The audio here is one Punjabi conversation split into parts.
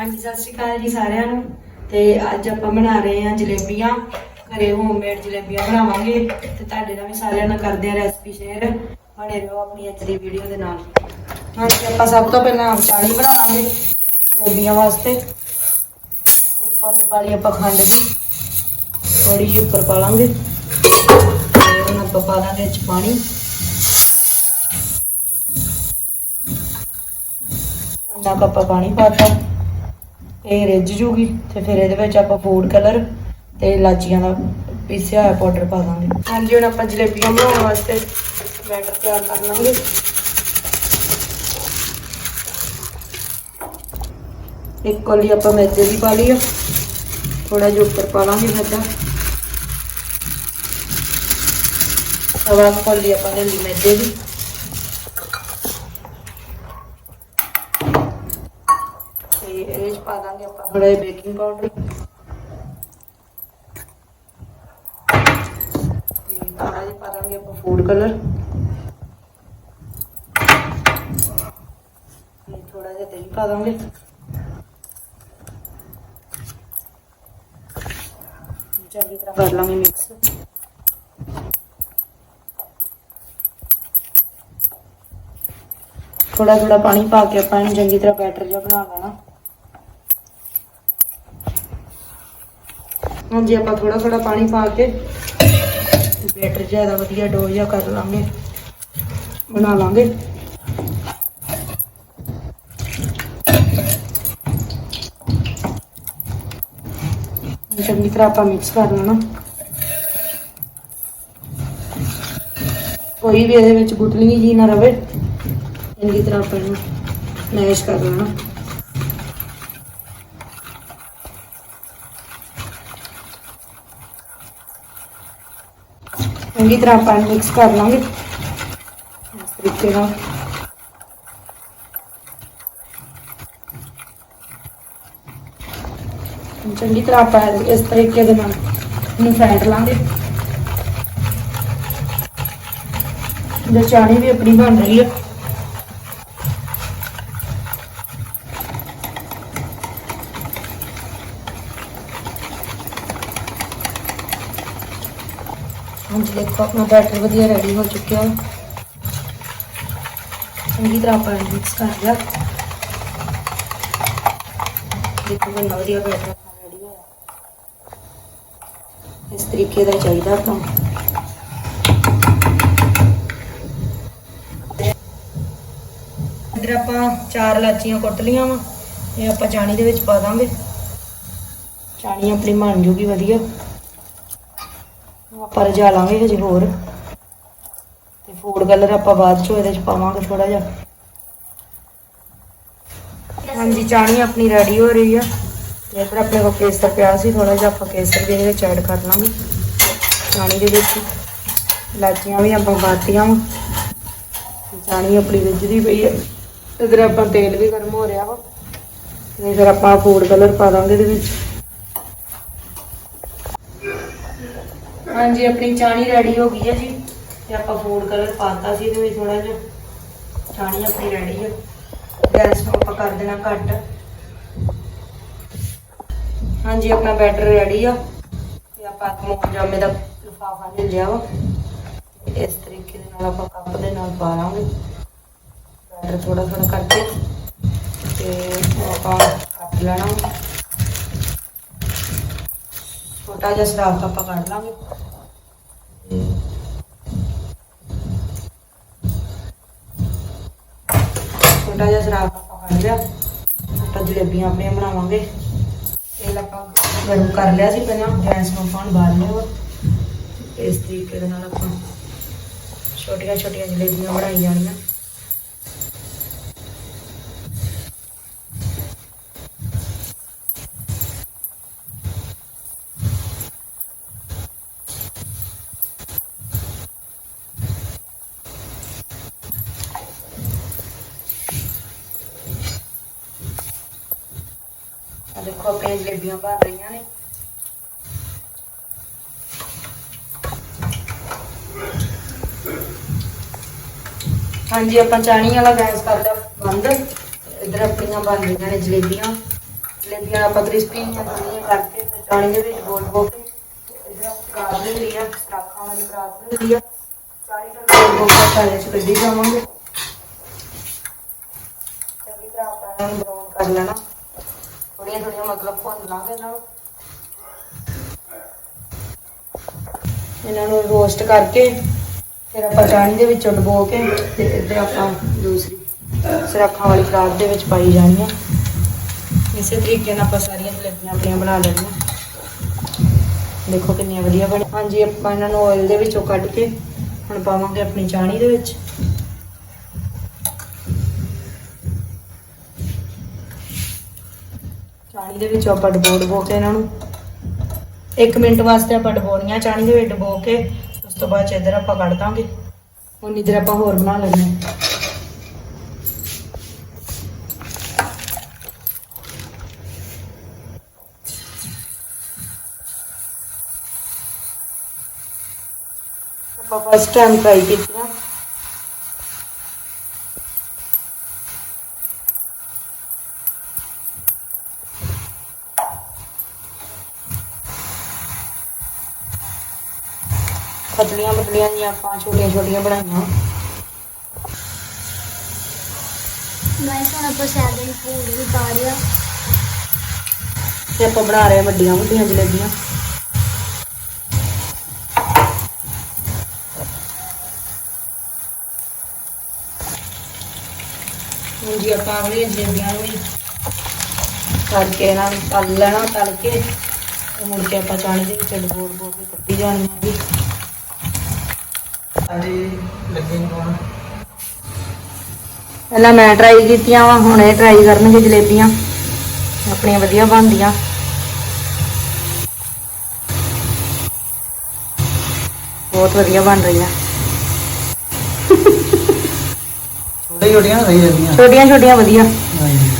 ਹਾਂਜੀ, ਸਤਿ ਸ਼੍ਰੀ ਅਕਾਲ ਜੀ ਸਾਰਿਆਂ ਨੂੰ। ਤੇ ਅੱਜ ਆਪਾਂ ਬਣਾ ਰਹੇ ਹਾਂ ਜਲੇਬੀਆਂ। ਘਰੇ ਹੋਮਮੇਡ ਜਲੇਬੀਆਂ ਬਣਾਵਾਂਗੇ। ਤੇ ਤੁਹਾਡੇ ਨਾਲ ਵੀ ਸਾਰਿਆਂ ਨਾਲ ਕਰਦੇ ਹਾਂ ਰੈਸਪੀ ਸ਼ੇਅਰ ਬਣੇ ਰਹੋ ਆਪਣੀ ਅੱਜ ਦੀ ਵੀਡੀਓ ਦੇ ਨਾਲ। ਹਾਂਜੀ, ਆਪਾਂ ਸਭ ਤੋਂ ਪਹਿਲਾਂ ਚਾਣੀ ਬਣਾਵਾਂਗੇ ਜਲੇਬੀਆਂ ਵਾਸਤੇ। ਉੱਪਰ ਪਾ ਲਈ ਆਪਾਂ ਖੰਡ ਦੀ ਥੋੜੀ ਜਿਹੀ ਉੱਪਰ ਪਾ ਲਾਂਗੇ। ਤੇ ਹੁਣ ਆਪਾਂ ਪਾ ਦਾਂਗੇ ਇਹ ਪਾਣੀ। ਇੰਨਾ ਕੁ ਪਾਣੀ ਪਾਤਾ ਇਹ ਰਿੱਝ ਜੂਗੀ ਤੇ ਫਿਰ ਇਹਦੇ ਵਿੱਚ ਆਪਾਂ ਫੂਡ ਕਲਰ ਤੇ ਇਲਾਚੀਆਂ ਦਾ ਪੀਸਿਆ ਹੋਇਆ ਪਾਊਡਰ ਪਾ ਦਾਂਗੇ। ਹਾਂਜੀ ਹੁਣ ਆਪਾਂ ਜਲੇਬੀਆਂ ਬਣਾਉਣ ਵਾਸਤੇ ਬੈਟਰ ਤਿਆਰ ਕਰ ਲਾਂਗੇ। ਇੱਕ ਕੋਲੀ ਆਪਾਂ ਮੈਦੇ ਦੀ ਪਾ ਲਈ ਆ। ਥੋੜਾ ਜਿਹਾ ਉੱਪਰ ਪਾ ਲਾਂਗੇ ਮੈਦਾ। ਸਵਾ ਕੋਲੀ ਆਪਾਂ ਨੇ ਲਈ ਮੈਦੇ ਦੀ ਤੇ ਇਹਦੇ ਵਿੱਚ ਪਾ ਦਾਂਗੇ ਆਪਾਂ। ਥੋੜਾ ਜਿਹਾ ਬੇਕਿੰਗ ਪਾਊਡਰ ਤੇ ਥੋੜਾ ਜਿਹਾ ਪਾ ਦਾਂਗੇ ਆਪਾਂ ਫੂਡ ਕਲਰ ਤੇ ਥੋੜਾ ਜਿਹਾ ਦਹੀਂ ਪਾ ਦਾਂਗੇ। ਚੰਗੀ ਤਰ੍ਹਾਂ ਕਰ ਲਾਂਗੇ ਮਿਕਸ ਥੋੜਾ ਥੋੜਾ ਪਾਣੀ ਪਾ ਕੇ ਆਪਾਂ ਇਹਨੂੰ ਚੰਗੀ ਤਰ੍ਹਾਂ ਬੈਟਰ ਜਿਹਾ ਬਣਾ ਲੈਣਾ। ਜੇ ਆਪਾਂ ਥੋੜਾ ਥੋੜਾ ਪਾਣੀ ਪਾ ਕੇ ਬੈਟਰ ਜ਼ਿਆਦਾ ਵਧੀਆ ਡੋ ਜਿਹਾ ਕਰ ਲਾਂਗੇ। ਬਣਾ ਲਾਂਗੇ। ਚੰਗੀ ਤਰ੍ਹਾਂ ਆਪਾਂ ਮਿਕਸ ਕਰ ਲੈਣਾ। ਕੋਈ ਵੀ ਇਹਦੇ ਵਿੱਚ ਗੁਟਲੀ ਜੀ ਨਾ ਰਵੇ, ਚੰਗੀ ਤਰ੍ਹਾਂ ਆਪਾਂ ਇਹਨੂੰ ਮੈਸ਼ ਕਰ ਲੈਣਾ। ਚੰਗੀ ਤਰ੍ਹਾਂ ਆਪਾਂ ਮਿਕਸ ਕਰ ਲਾਂਗੇ। ਇਸ ਤਰੀਕੇ ਨਾਲ। ਚੰਗੀ ਤਰ੍ਹਾਂ ਆਪਾਂ ਇਸ ਤਰੀਕੇ ਦੇ ਨਾਲ ਇਹਨੂੰ ਫੈਂਟ ਲਾਂਗੇ। ਜੋ ਚਾਣੀ ਵੀ ਆਪਣੀ ਬਣ ਰਹੀ ਹੈ। ਹਾਂਜੀ, ਦੇਖੋ, ਆਪਣਾ ਬੈਟਰ ਵਧੀਆ ਰੈਡੀ ਹੋ ਚੁੱਕਿਆ ਹੈ। ਚੰਗੀ ਤਰ੍ਹਾਂ ਆਪਾਂ ਮਿਕਸ ਕਰ ਲਿਆ। ਦੇਖੋ, ਕਿੰਨਾ ਵਧੀਆ ਬੈਟਰ ਰੈਡੀ ਹੋਇਆ। ਇਸ ਤਰੀਕੇ ਦਾ ਚਾਹੀਦਾ ਆਪਾਂ। ਇਧਰ ਆਪਾਂ ਚਾਰ ਇਲਾਚੀਆਂ ਕੁੱਟ ਲੀਆਂ ਵਾ। ਇਹ ਆਪਾਂ ਚਾਣੀ ਦੇ ਵਿੱਚ ਪਾ ਦਾਂਗੇ। ਚਾਣੀ ਆਪਣੀ ਬਣ ਜੂਗੀ ਵਧੀਆ। ਆਪਾਂ ਰਜਾ ਲਾਂਗੇ ਹਜੇ ਹੋਰ। ਤੇ ਫੂਡ ਕਲਰ ਆਪਾਂ ਬਾਅਦ ਚੋਂ ਇਹਦੇ ਚ ਪਾਵਾਂਗੇ ਥੋੜਾ ਜਿਹਾ। ਹਾਂਜੀ, ਚਾਣੀ ਆਪਣੀ ਰੈਡੀ ਹੋ ਰਹੀ ਆ। ਤੇ ਇੱਧਰ ਆਪਣੇ ਕੋਲ ਕੇਸਰ ਪਿਆ ਸੀ ਥੋੜਾ ਜਿਹਾ ਆਪਾਂ ਕੇਸਰ ਵੀ ਇਹਦੇ ਵਿੱਚ ਐਡ ਕਰ ਲਾਂਗੇ। ਚਾਣੀ ਦੇ ਵਿੱਚ ਇਲਾਚੀਆਂ ਵੀ ਆਪਾਂ ਬਾਤੀਆਂ ਵਾ। ਚਾਣੀ ਆਪਣੀ ਰਿੱਝਦੀ ਪਈ ਆ। ਇਧਰ ਆਪਾਂ ਤੇਲ ਵੀ ਗਰਮ ਹੋ ਰਿਹਾ ਵਾ। ਤੇ ਫਿਰ ਆਪਾਂ ਫੂਡ ਕਲਰ ਪਾ ਦਾਂਗੇ ਇਹਦੇ ਵਿੱਚ। ਹਾਂਜੀ, ਆਪਣੀ ਚਾਣੀ ਰੈਡੀ ਹੋ ਗਈ ਹੈ ਜੀ। ਤੇ ਆਪਾਂ ਫੂਡ ਕਲਰ ਪਾਤਾ ਸੀ, ਇਹਦੇ ਵਿੱਚ ਥੋੜਾ ਜਿਹਾ ਚਾਣੀ ਆਪਣੀ ਰੈਡੀ ਹੈ। ਗੈਸ ਨੂੰ ਆਪਾਂ ਕਰ ਦੇਣਾ ਘੱਟ। ਹਾਂਜੀ, ਆਪਣਾ ਬੈਟਰ ਰੈਡੀ ਆ। ਤੇ ਆਪਾਂ ਮੋਮ ਜਾਮੇ ਦਾ ਲਿਫਾਫਾ ਲੈ ਲਿਆ ਵਾ। ਇਸ ਤਰੀਕੇ ਦੇ ਨਾਲ ਆਪਾਂ ਕੱਪ ਦੇ ਨਾਲ ਪਾ ਲਾਂਗੇ। ਬੈਟਰ ਥੋੜਾ ਥੋੜਾ ਕਰਕੇ। ਤੇ ਆਪਾਂ ਕੱਟ ਲੈਣਾ ਛੋਟਾ ਜਿਹਾ ਸਰਾਫ ਆਪਾਂ ਕੱਢ ਲਾਂਗੇ। ਛੋਟਾ ਜਿਹਾ ਸਰਾਫ ਆਪਾਂ ਕੱਢ ਲਿਆ। ਆਪਾਂ ਜਲੇਬੀਆਂ ਆਪਣੀਆਂ ਬਣਾਵਾਂਗੇ। ਤੇਲ ਆਪਾਂ ਗਰਮ ਕਰ ਲਿਆ ਸੀ ਪਹਿਲਾਂ, ਗੈਸ ਨੂੰ ਆਪਾਂ ਬਾਲ ਲਿਆ ਵਾ ਇਸ ਤਰੀਕੇ ਦੇ ਨਾਲ ਆਪਾਂ ਛੋਟੀਆਂ ਛੋਟੀਆਂ ਜਲੇਬੀਆਂ ਬਣਾਈ ਜਾਣੀਆਂ। ਆ ਦੇਖੋ ਆਪਣੀਆਂ ਜਲੇਬੀਆਂ ਭਰ ਰਹੀਆਂ ਨੇ। ਹਾਂਜੀ, ਆਪਾਂ ਚਾਣੀ ਵਾਲਾ ਗੈਸ ਕਰ ਬੰਦ। ਇੱਧਰ ਆਪਣੀਆਂ ਬਣ ਰਹੀਆਂ ਨੇ ਜਲੇਬੀਆਂ। ਜਲੇਬੀਆਂ ਆਪਾਂ ਕ੍ਰਿਸਪੀ ਦੀਆਂ ਬਣੀਆਂ ਕਰਕੇ ਚਾਣੀ ਦੇ ਵਿੱਚ ਗੋਲ ਗੋਲ ਇਧਰ ਪਰਾਤ ਲਈ ਆ ਰਾਖਾਂ ਵਾਲੀ ਪਰਾਤ ਲਈ ਆ। ਚਾਣੀ ਦਾ ਗੋਲ ਗੋਲ ਚਾਣੇ ਚ ਕੱਢੀ ਜਾਵਾਂਗੇ। ਚੰਗੀ ਤਰ੍ਹਾਂ ਆਪਾਂ ਇਹਨਾਂ ਬਰਾਊਨ ਕਰ ਲੈਣਾ। ਥੋੜੀਆਂ ਥੋੜੀਆਂ ਮਤਲਬ ਭੁੰਨ ਲਾਂਗੇ ਇਹਨਾਂ ਨੂੰ ਇਹਨਾਂ ਨੂੰ ਰੋਸਟ ਕਰਕੇ ਫਿਰ ਆਪਾਂ ਚਾਣੀ ਦੇ ਵਿੱਚ ਡਬੋ ਕੇ ਤੇ ਇੱਧਰ ਆਪਾਂ ਦੂਸਰੀ ਸਰਾਖਾਂ ਵਾਲੀ ਪਰਾਤ ਦੇ ਵਿੱਚ ਪਾਈ ਜਾਣੀਆਂ ਇਸੇ ਤਰੀਕੇ ਨਾਲ ਆਪਾਂ ਸਾਰੀਆਂ ਜਲੇਬੀਆਂ ਆਪਣੀਆਂ ਬਣਾ ਲੈਣੀਆਂ। ਦੇਖੋ ਕਿੰਨੀਆਂ ਵਧੀਆ ਬਣੀ ਹਾਂਜੀ, ਆਪਾਂ ਇਹਨਾਂ ਨੂੰ ਆਇਲ ਦੇ ਵਿੱਚੋਂ ਕੱਢ ਕੇ ਹੁਣ ਪਾਵਾਂਗੇ ਆਪਣੀ ਚਾਣੀ ਦੇ ਵਿੱਚ। ਚਾਣੀ ਦੇ ਵਿੱਚ ਆਪਾਂ ਡਬੋ ਡਬੋ ਕੇ ਇਹਨਾਂ ਨੂੰ। 1 ਮਿੰਟ ਵਾਸਤੇ ਆਪਾਂ ਡਬੋਣੀਆਂ ਚਾਣੀ ਦੇ ਵਿੱਚ ਡਬੋ ਕੇ, ਉਸ ਤੋਂ ਬਾਅਦ ਚ ਆਪਾਂ ਕੱਢ ਦਾਂਗੇ। ਹੁਣ ਇਧਰ ਆਪਾਂ ਹੋਰ ਬਣਾ ਲੈਣੇ ਆਪਾਂ ਫਸਟ ਟਾਈਮ ਟਰਾਈ ਕੀਤੀਆਂ ਪਤਲੀਆਂ ਪਤਲੀਆਂ ਜੀਆਂ ਆਪਾਂ ਛੋਟੀਆਂ ਛੋਟੀਆਂ ਬਣਾਈਆਂ। ਮੈਂ ਹੁਣ ਆਪਾਂ ਸੈਲਡ ਫੂਡ ਵੀ ਪਾ ਲਿਆ ਤੇ ਆਪਾਂ ਬਣਾ ਰਹੇ ਹਾਂ ਵੱਡੀਆਂ ਵੱਡੀਆਂ ਜਲੇਬੀਆਂ। ਹੁਣ ਜੀ ਆਪਾਂ ਅਗਲੇ ਜਲੇਬੀਆਂ ਨੂੰ ਵੀ ਤਲ ਕੇ ਇਹਨਾਂ ਨੂੰ ਤਲ ਲੈਣਾ ਤਲ ਕੇ ਮੁੜ ਕੇ ਆਪਾਂ ਚਾਣੀ ਦੇ ਵਿੱਚ ਡਬੋੜ ਬੋੜ ਕੇ ਕੱਢੀ ਜਾਣੀਆਂ ਜੀ ਹਾਂਜੀ ਲੱਗੇ ਪਾਉਣ ਪਹਿਲਾਂ ਮੈਂ ਟਰਾਈ ਕੀਤੀਆਂ ਵਾ ਹੁਣ ਇਹ ਟਰਾਈ ਕਰਨਗੇ ਜਲੇਬੀਆਂ। ਆਪਣੀਆਂ ਵਧੀਆ ਬਣਦੀਆਂ। ਬਹੁਤ ਵਧੀਆ ਬਣ ਰਹੀਆਂ। ਛੋਟੇ ਛੋਟੀਆਂ ਸਹੀ ਰਹਿੰਦੀਆਂ ਛੋਟੀਆਂ ਛੋਟੀਆਂ ਵਧੀਆ। ਹਾਂਜੀ।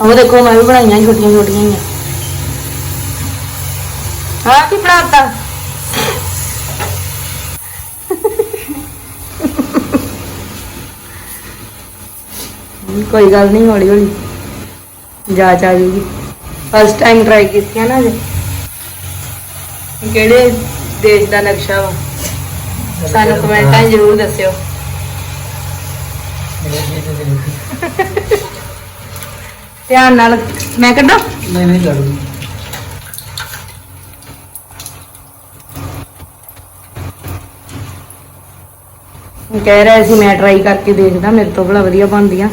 ਉਹ ਦੇਖੋ ਮੈਂ ਵੀ ਬਣਾਈਆਂ ਛੋਟੀਆਂ ਛੋਟੀਆਂ ਹੀ ਆ। ਹਾਂ ਕੀ ਬਣਾਤਾ? ਕੋਈ ਗੱਲ ਨਹੀਂ ਹੌਲੀ ਹੌਲੀ। ਜਾਚ ਆ ਜੂਗੀ ਫਸਟ ਟਾਈਮ ਟਰਾਈ ਕੀਤੀਆਂ ਨਾ ਜੇ ਕਿਹੜੇ ਦੇਸ਼ ਦਾ ਨਕਸ਼ਾ ਵਾ? ਸਾਨੂੰ ਕਮੈਂਟਾਂ ਜ਼ਰੂਰ ਦੱਸਿਓ। ਧਿਆਨ ਨਾਲ ਮੈਂ ਕੱਢਾਂ? ਨਹੀਂ ਨਹੀਂ ਉਹ ਕਹਿ ਰਿਹਾ ਸੀ ਮੈਂ ਟਰਾਈ ਕਰਕੇ ਦੇਖਦਾ ਮੇਰੇ ਤੋਂ ਬੜਾ ਵਧੀਆ ਬਣਦੀਆਂ।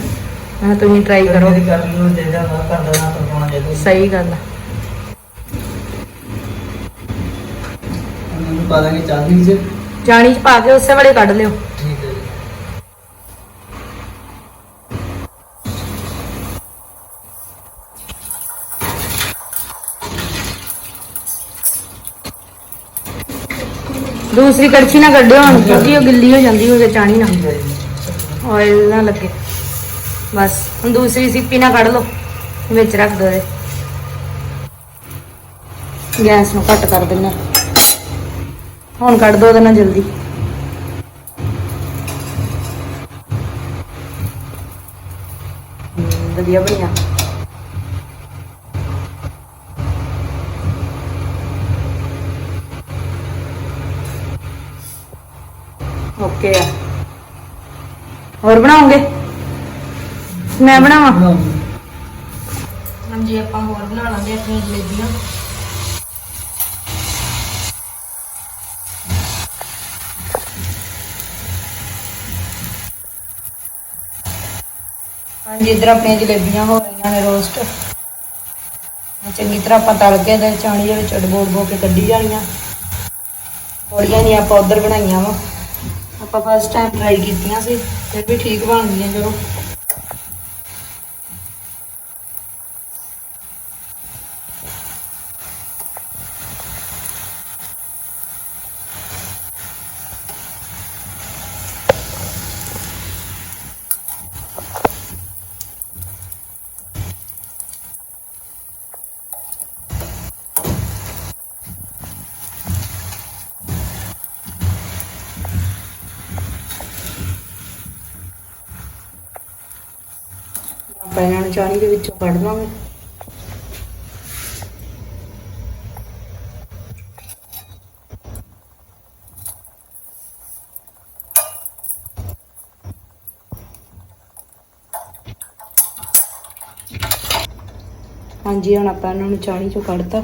ਕਿਹਾ ਤੁਸੀਂ ਟਰਾਈ ਕਰੋ। ਮੇਰੀ ਗੱਲ ਨੂੰ ਜਿਹੜਾ ਨਾ ਕਰਦਾ ਨਾ ਪਾਉਣਾ ਚਾਹੀਦਾ ਸਹੀ ਗੱਲ ਆ। ਉਹਨੂੰ ਪਾ ਦਾਂਗੇ ਚਾਂਦੀ ਚ ਚਾਣੀ ਚ ਪਾ ਕੇ ਉਸੇ ਵੇਲੇ ਕੱਢ ਲਿਓ। ਠੀਕ ਹੈ ਜੀ। ਦੂਸਰੀ ਕੜਛੀ ਨਾਲ ਕੱਢਿਓ ਹੁਣ ਕਿਉਂਕਿ ਉਹ ਗਿੱਲੀ ਹੋ ਜਾਂਦੀ ਹੋਵੇ ਚਾਣੀ ਨਾਲ ਠੀਕ ਹੈ ਜੀ। ਆਇਲ ਨਾ ਲੱਗੇ। ਬਸ, ਹੁਣ ਦੂਸਰੀ ਸਿੱਪੀ ਨਾ ਕੱਢ ਲਓ, ਵਿੱਚ ਰੱਖ ਦੋ ਇਹਦੇ ਗੈਸ ਨੂੰ ਘੱਟ ਕਰ ਦਿੰਨਾ ਹੁਣ ਕੱਢ ਦੋ ਉਹਦੇ ਜਲਦੀ। ਵਧੀਆ ਬਣਿਆ। ਓਕੇ ਆ। ਹੋਰ ਬਣਾਓਗੇ? ਮੈਂ ਬਣਾਵਾਂ? ਹਾਂਜੀ ਆਪਾਂ ਹੋਰ ਬਣਾ ਲਾਂਗੇ ਆਪਣੀਆਂ ਜਲੇਬੀਆਂ। ਹਾਂਜੀ ਇਧਰ ਆਪਣੀਆਂ ਜਲੇਬੀਆਂ ਹੋ ਰਹੀਆਂ ਨੇ ਰੋਸਟ। ਚੰਗੀ ਤਰ੍ਹਾਂ ਆਪਾਂ ਤਲ ਕੇ ਤੇ ਚਾਣੀ ਦੇ ਵਿੱਚ ਡਬੋ ਡਬੋ ਕੇ ਕੱਢੀ ਜਾਣੀਆਂ। ਥੋੜੀਆਂ ਨਹੀਂ ਆਪਾਂ ਉਧਰ ਬਣਾਈਆਂ ਵਾ। ਆਪਾਂ ਫਸਟ ਟਾਈਮ ਟਰਾਈ ਕੀਤੀਆਂ ਸੀ ਫਿਰ ਵੀ ਠੀਕ ਬਣ ਗਈਆਂ ਚਲੋ ਆਪਾਂ ਇਹਨਾਂ ਨੂੰ ਚਾਣੀ ਦੇ ਵਿੱਚੋਂ ਕੱਢ ਲਵਾਂਗੇ ਹਾਂਜੀ, ਹੁਣ ਆਪਾਂ ਇਹਨਾਂ ਨੂੰ ਚਾਣੀ ਚੋਂ ਕੱਢਤਾ।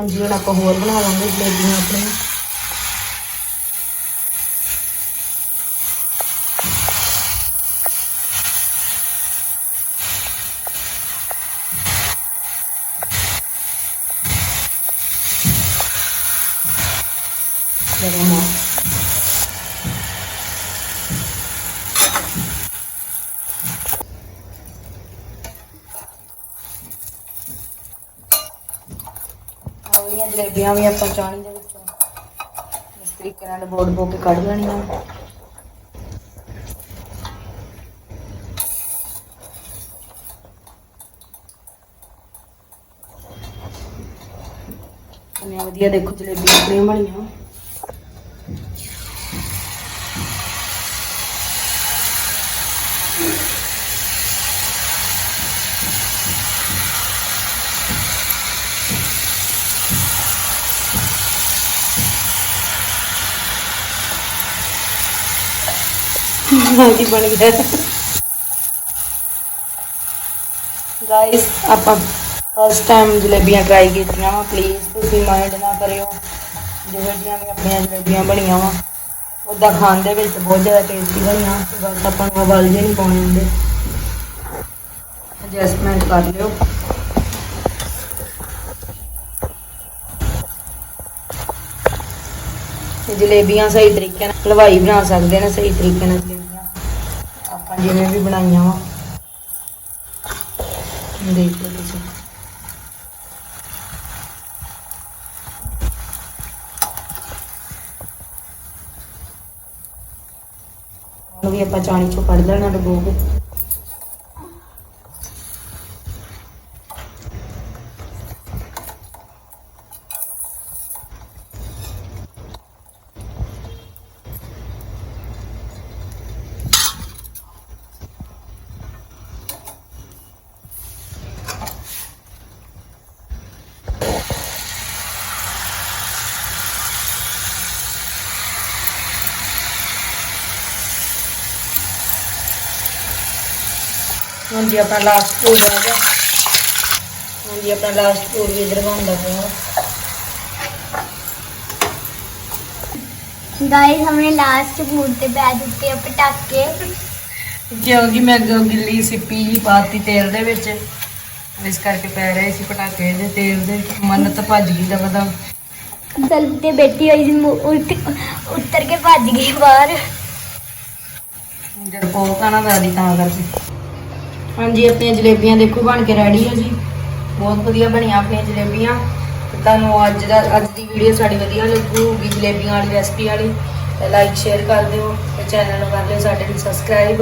ਹਾਂਜੀ ਹੁਣ ਆਪਾਂ ਹੋਰ ਬਣਾ ਲਾਂਗੇ ਜਲੇਬੀਆਂ ਆਪਣੀਆਂ। ਗਰਮ ਆ। ਜਲੇਬੀਆਂ ਵੀ ਆਪਾਂ ਚਾਣੀ ਦੇ ਵਿੱਚੋਂ ਇਸ ਤਰੀਕੇ ਨਾਲ ਬੋੜ ਬੋ ਕੇ ਕੱਢ ਲੈਣੀਆਂ ਕਿੰਨੀਆਂ ਵਧੀਆ ਦੇਖੋ ਜਲੇਬੀਆਂ ਆਪਣੀਆਂ ਬਣੀਆਂ ਹਾਂਜੀ, ਬਣ ਗਿਆ। ਗਾਇਸ ਆਪਾਂ ਫਸਟ ਟਾਈਮ ਜਲੇਬੀਆਂ ਟਰਾਈ ਕੀਤੀਆਂ ਵਾ ਪਲੀਜ਼ ਤੁਸੀਂ ਮਾਈਂਡ ਨਾ ਕਰਿਓ। ਜਿਹੋ ਜਿਹੀਆਂ ਵੀ ਆਪਣੀਆਂ ਜਲੇਬੀਆਂ ਬਣੀਆਂ ਵਾ ਉਦਾਂ ਖਾਣ ਦੇ ਵਿੱਚ ਬਹੁਤ ਜ਼ਿਆਦਾ ਟੇਸਟੀ ਬਣੀਆਂ, ਬਸ ਆਪਾਂ ਨੂੰ ਉਬਾਲ ਜੇ ਨਹੀਂ ਪਾਉਣੇ ਹੁੰਦੇ। ਐਡਜਸਟਮੈਂਟ ਕਰ ਲਿਓ। ਜਲੇਬੀਆਂ ਸਹੀ ਤਰੀਕੇ ਨਾਲ, ਹਲਵਾਈ ਬਣਾ ਸਕਦੇ ਨੇ ਸਹੀ ਤਰੀਕੇ ਨਾਲ। ਜਿਵੇਂ ਵੀ ਬਣਾਈਆਂ ਵਾ। ਦੇਖ ਲਓ ਤੁਸੀਂ। ਹੁਣ ਵੀ ਆਪਾਂ ਚਾਣੀ ਚੋਂ ਕੱਢ ਲੈਣਾ ਡਬੋ ਕੇ। ਹੁਣ ਜੀ ਆਪਣਾ ਲਾਸਟ ਪੂਰ ਰਹਿ ਗਿਆ। ਹੁਣ ਜੀ ਆਪਣਾ ਲਾਸਟ ਪੂਰ ਇਧਰ ਬਣਦਾ ਪਿਆ। ਗਾਇਸ ਹਮਨੇ ਲਾਸਟ ਪੂਰ ਤੇ ਬੈ ਦਿੱਤੇ ਪਟਾਕੇ। ਕਿਉਂਕਿ ਮੈਂ ਗਿੱਲੀ ਸੀ ਪੀਲੀ ਪਾਤੀ ਤੇਲ ਦੇ ਵਿੱਚ। ਇਸ ਕਰਕੇ ਪੈ ਰਹੇ ਸੀ ਪਟਾਕੇ ਦੇ ਤੇਲ ਦੇ। ਮਨ ਤਾਂ ਭੱਜ ਗਈ ਦਾ ਪਤਾ। ਸਲਪ ਤੇ ਬੈਠੀ ਹੋਈ ਸੀ ਉੱਤਰ ਕੇ ਭੱਜ ਗਈ ਬਾਹਰ। ਜਦ ਕੋਲ ਕਾਣਾ ਦਾ ਦੀ ਤਾਂ ਕਰਕੇ। ਹਾਂਜੀ, ਆਪਣੀਆਂ ਜਲੇਬੀਆਂ ਦੇਖੋ, ਬਣ ਕੇ ਰੈਡੀ ਹੈ ਜੀ। ਬਹੁਤ ਵਧੀਆ ਬਣੀਆਂ ਆਪਣੀਆਂ ਜਲੇਬੀਆਂ। ਤੁਹਾਨੂੰ ਅੱਜ ਦਾ ਅੱਜ ਦੀ ਵੀਡੀਓ ਸਾਡੀ ਵਧੀਆ ਲੱਗੂਗੀ ਜਲੇਬੀਆਂ ਵਾਲੀ ਰੈਸਪੀ ਵਾਲੀ। ਲਾਈਕ ਸ਼ੇਅਰ ਕਰ ਦਿਓ ਤੇ ਚੈਨਲ ਨੂੰ ਕਰ ਲਿਓ ਸਾਡੇ ਨੂੰ ਸਬਸਕ੍ਰਾਈਬ